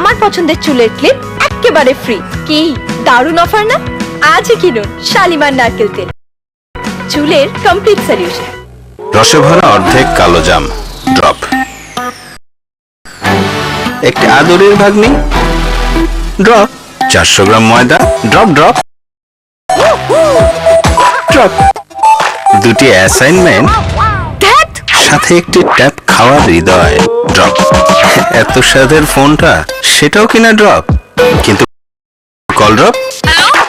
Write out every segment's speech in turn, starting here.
আমার পছন্দের চুলের ক্লিপ একেবারে ফ্রি কি? দারুণ অফার না? আজই কিনুন শালিমার নারকেল তেল। চুলের কমপ্লিট সলিউশন রসে ভরা অর্ধেক কালো জাম। ড্রপ একটি আদরের ভাগ্নি। ড্রপ চারশো গ্রাম ময়দা। ড্রপ ড্রপ ড্রপ দুটি অ্যাসাইনমেন্ট সাথে একটি ট্যাপ খাওয়ার হৃদয়। ড্রপ এত স্বাদের ফোনটা সেটাও কিনা ড্রপ কিন্তু কল ড্রপ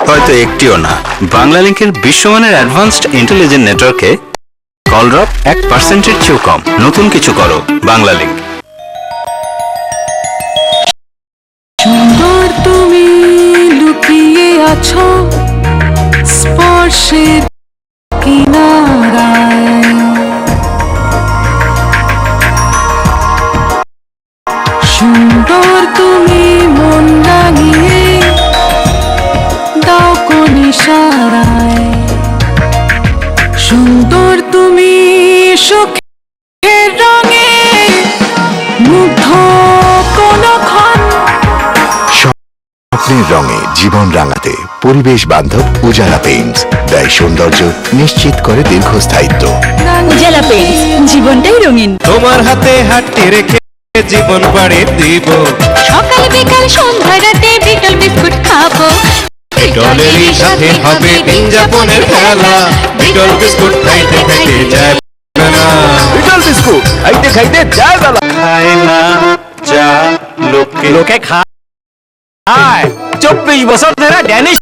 হয়তো একটিও না। বাংলা লিঙ্কের বিশ্বমানের অ্যাডভান্সড ইন্টেলিজেন্ট নেটওয়ার্কে কল ড্রপ এক পার্সেন্টের চেয়েও কম। নতুন কিছু করো বাংলা লিঙ্ক সুন্দর তুমি লুকিয়ে আছো স্পর্শের সুন্দর তুমি মন রাঙিয়ে দাও কোন ইশারায় সুন্দর তুমি সুখের রঙে মুগ্ধ কোন ক্ষণ। স্বপ্নের রঙে জীবন রাঙাতে পরিবেশ বান্ধব উজালা পেইন্টস দেয় সৌন্দর্য নিশ্চিত করে দীর্ঘস্থায়িত্ব। উজালা পেইন্টস জীবনটাই রঙিন। তোমার হাতে হাতটি রেখে জীবন পাড়ি দিব। সকাল বিকাল সন্ধ্যা রাতে বিকাল বিস্কুট খাব। ডলেরই সাথে হবে দিন যাপনের খেলা। বিটল বিস্কুট খাইতে খাইতে যায় বিটল বিস্কুট খাইতে খাইতে যায় বেলা। খায় না যা লোকে। লোকে খায়। চব্বিশ বছর ধরে ড্যানিশ